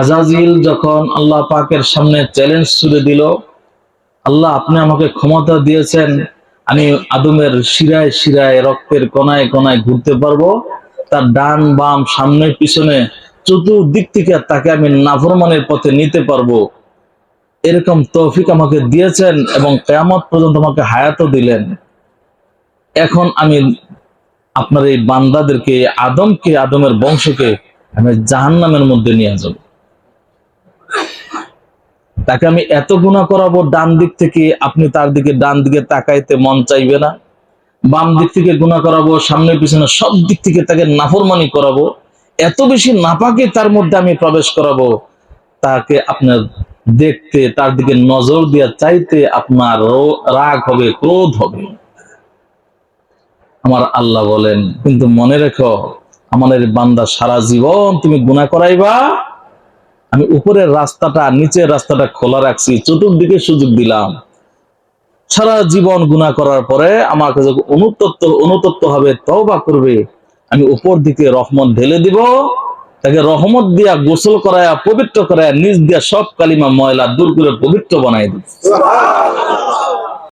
আজাজিল যখন আল্লাহ পাকের সামনে চ্যালেঞ্জ ছুড়ে দিল, আল্লাহ আপনি আমাকে ক্ষমতা দিয়েছেন, আমি আদমের শিরায় শিরায়, রক্তের কণায় কণায় ঘুরতে পারব। তার ডান বাম সামনে পিছনে চতুর্দিক থেকে তাকে আমি নাফরমানের পথে নিতে পারব। এরকম তৌফিক আমাকে দিয়েছেন এবং কেয়ামত পর্যন্ত আমাকে হায়াতও দিলেন। এখন আমি আপনার এই বান্দাদেরকে, আদমকে, আদমের বংশকে আমি জাহান্নামের মধ্যে নিয়ে যাব। তাকে আমি এত গুণা করাবো, ডান দিক থেকে আপনি তার দিকে ডান দিকে তাকাইতে মন চাইবে না। বাম দিক থেকে গুণা করাবো সামনে পিছনে সব দিক থেকে তাকে নাফরমানি করাবো। এত বেশি নাপাকে তার মধ্যে আমি প্রবেশ করাবো। তাকে আপনার দেখতে, তার দিকে নজর দিয়া চাইতে আপনার রাগ হবে, ক্রোধ হবে। আমার আল্লাহ বলেন, কিন্তু মনে রেখো, আমাদের বান্দা সারা জীবন তুমি গুণা করাইবা আমি উপরের রাস্তাটা, নিচের রাস্তাটা খোলা রাখছি, চতুর্দিকে সুযোগ দিলাম। সারা জীবন গুণা করার পরে আমাকে যখন অনুতপ্ত অনুতপ্ত হবে, তওবা করবে, আমি উপর দিকে রহমত ঢেলে দিব, তাকে রহমত দিয়া গোসল করায়া, পবিত্র করায়া, নিজ দিয়া সব কালিমা ময়লা দূর করে পবিত্র বানাই দিব।